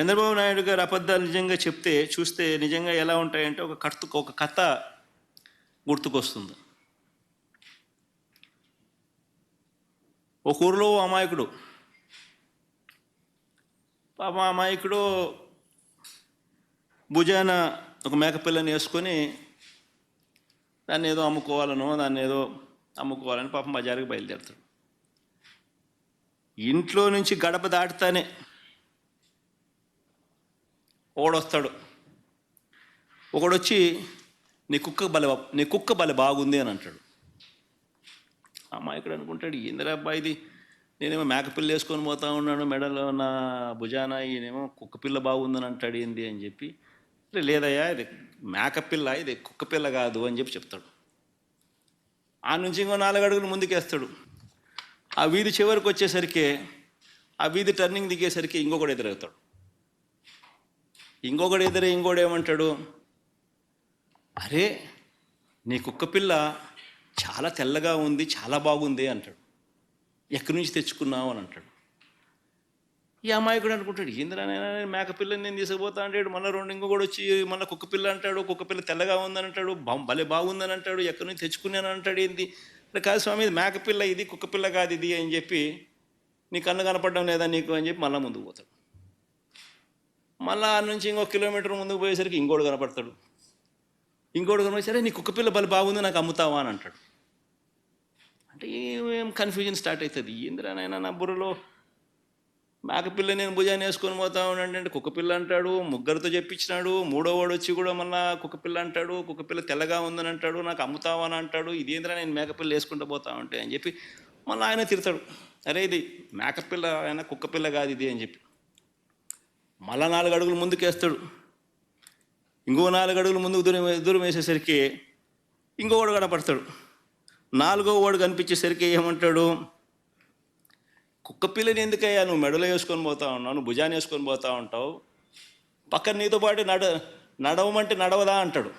చంద్రబాబు నాయుడు గారు అబద్ధాలు నిజంగా చెప్తే చూస్తే నిజంగా ఎలా ఉంటాయంటే ఒక కర్తు ఒక కథ గుర్తుకొస్తుంది. ఒక ఊరిలో ఓ అమాయకుడు పాప అమాయకుడు భుజాన ఒక మేకపిల్లని వేసుకొని దాన్ని ఏదో అమ్ముకోవాలనో దాన్ని ఏదో అమ్ముకోవాలని పాపం బజారుకి బయలుదేరుతాడు. ఇంట్లో నుంచి గడప దాటుతానే ఒకడొస్తాడు ఒకడొచ్చి నీ కుక్క బల నీ కుక్క బల బాగుంది అని అంటాడు. అమ్మాయికుడు అనుకుంటాడు ఏందిరా అబ్బాయి ఇది? నేనేమో మేకపిల్ల వేసుకొని పోతా ఉన్నాను మెడలో నా భుజాన ఈయనేమో కుక్క పిల్ల బాగుందని అంటాడు ఏంది అని చెప్పి లేదయ్యా ఇది మేకపిల్ల ఇది కుక్క పిల్ల కాదు అని చెప్పి చెప్తాడు. ఆ నుంచి ఇంకో నాలుగు అడుగులు ముందుకేస్తాడు. ఆ వీధి చివరికి వచ్చేసరికి ఆ వీధి టర్నింగ్ దిగేసరికి ఇంకొకడు ఎదురవుతాడు. ఇంకొకడు ఎదురే ఇంకోడు ఏమంటాడు? అరే నీ కుక్క పిల్ల చాలా తెల్లగా ఉంది చాలా బాగుంది అంటాడు. ఎక్కడి నుంచి తెచ్చుకున్నావు అని అంటాడు. ఈ అమాయకుడు అనుకుంటాడు ఏందిరా నేను మేక పిల్లని నేను తీసుకుపోతా అంటాడు. మళ్ళీ రెండు కూడా వచ్చి మళ్ళీ కుక్క పిల్ల అంటాడు. కుక్క పిల్ల తెల్లగా ఉందని అంటాడు. భలే బాగుందని అంటాడు. ఎక్కడి నుంచి తెచ్చుకున్నాను అంటాడు. ఏంది? "అరే కాదు స్వామి ఇది మేక పిల్ల ఇది కుక్క పిల్ల కాదు ఇది అని చెప్పి నీ కన్ను కనపడడం లేదా నీకు అని చెప్పి మళ్ళీ ముందుకు పోతాడు. మళ్ళా ఆ నుంచి ఇంకో కిలోమీటర్ ముందుకు పోయేసరికి ఇంకోడు కనపడతాడు. ఇంకోటి కనుక సరే నీ కుక్క పిల్ల బలి బాగుంది నాకు అమ్ముతావా అని అంటాడు. అంటే ఏం కన్ఫ్యూజన్ స్టార్ట్ అవుతుంది? ఏందిరా నా బుర్రలో? మేకపిల్ల నేను భుజాన్ని వేసుకొని పోతా ఉన్నాడు అంటే కుక్కపిల్ల అంటాడు ముగ్గురితో చెప్పించినాడు మూడో వాడు వచ్చి కూడా మళ్ళా కుక్కపిల్ల అంటాడు కుక్కపిల్ల తెల్లగా ఉందని అంటాడు నాకు అమ్ముతావా అని అంటాడు ఇదేంద్రా నేను మేకపిల్ల వేసుకుంటూ పోతా ఉంటే అని చెప్పి మళ్ళీ ఆయన తిడతాడు. అరే ఇది మేకపిల్ల ఆయన కుక్కపిల్ల కాదు ఇది అని చెప్పి. మళ్ళా నాలుగు అడుగులు ముందుకేస్తాడు. ఇంకో నాలుగు అడుగులు ముందుకు దూరం దూరం వేసేసరికి ఇంకోవాడు కనపడతాడు. నాలుగో వాడు కనిపించేసరికి ఏమంటాడు? కుక్క పిల్లని ఎందుకయ్యా నువ్వు మెడలో వేసుకొని పోతా ఉన్నావు? నువ్వు భుజాన్ని వేసుకొని పోతా ఉంటావు? పక్కన నీతో పాటు నడ నడవమంటే నడవదా అంటాడు.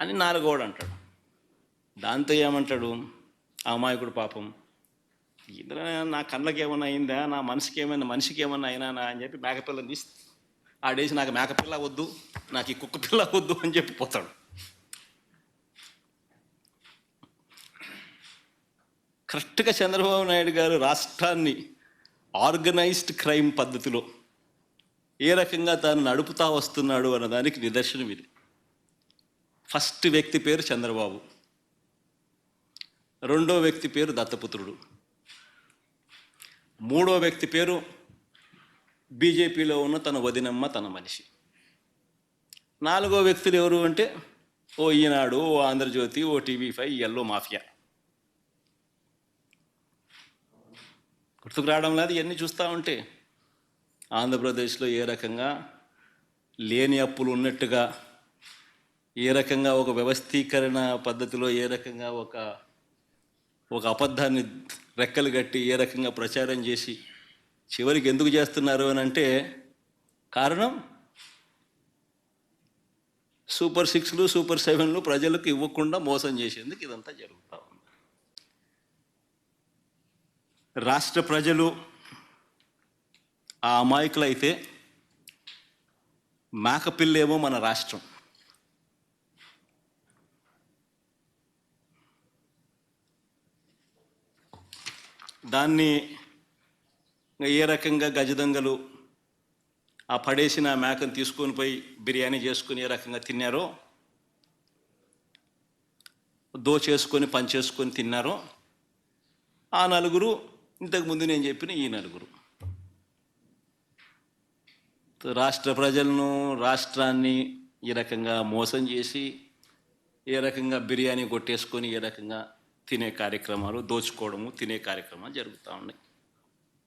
అని నాలుగోడు అంటాడు. దాంతో ఏమంటాడు? ఆ అమాయకుడు పాపం. ఇంద్ర నా కళ్ళకి ఏమైనా అయిందా? నా మనసుకి ఏమైనా మనిషికి ఏమైనా అయినా అని చెప్పి మేకపిల్లని తీసి ఆడేసి నాకు మేకపిల్ల వద్దు నాకు ఈ కుక్క పిల్ల వద్దు అని చెప్పి పోతాడు. కరెక్ట్గా చంద్రబాబు నాయుడు గారు రాష్ట్రాన్ని ఆర్గనైజ్డ్ క్రైమ్ పద్ధతిలో ఏ రకంగా తాను నడుపుతా వస్తున్నాడు అన్నదానికి నిదర్శనం ఇది. ఫస్ట్ వ్యక్తి పేరు చంద్రబాబు. రెండో వ్యక్తి పేరు దత్తపుత్రుడు. మూడో వ్యక్తి పేరు బీజేపీలో ఉన్న తన వదినమ్మ తన మనిషి. నాలుగో వ్యక్తులు ఎవరు అంటే ఓ ఈనాడు ఓ ఆంధ్రజ్యోతి ఓ టీవీ ఫైవ్ ఎల్లో మాఫియా. గుర్తుకు రావడం లేదు ఇవన్నీ చూస్తూ ఉంటే. ఆంధ్రప్రదేశ్లో ఏ రకంగా లేని అప్పులు ఉన్నట్టుగా ఏ రకంగా ఒక వ్యవస్థీకరణ పద్ధతిలో ఏ రకంగా ఒక ఒక అబద్ధాన్ని రెక్కలు కట్టి ఏ రకంగా ప్రచారం చేసి చివరికి ఎందుకు చేస్తున్నారు అని అంటే కారణం సూపర్ సిక్స్లు సూపర్ సెవెన్లు ప్రజలకు ఇవ్వకుండా మోసం చేసేందుకు ఇదంతా జరుగుతూ ఉంది. రాష్ట్ర ప్రజలు ఆ అమాయకులైతే మేకపిల్లేమో మన రాష్ట్రం. దాన్ని ఏ రకంగా గజదంగలు ఆ పడేసిన మేకను తీసుకొని పోయి బిర్యానీ చేసుకుని ఏ రకంగా తిన్నారో దోచేసుకొని పంచేసుకొని తిన్నారో ఆ నలుగురు ఇంతకుముందు నేను చెప్పిన ఈ నలుగురు. రాష్ట్ర ప్రజలను రాష్ట్రాన్ని ఈ రకంగా మోసం చేసి ఏ రకంగా బిర్యానీ కొట్టేసుకొని ఏ రకంగా తినే కార్యక్రమాలు దోచుకోవడము తినే కార్యక్రమాలు జరుగుతూ ఉన్నాయి.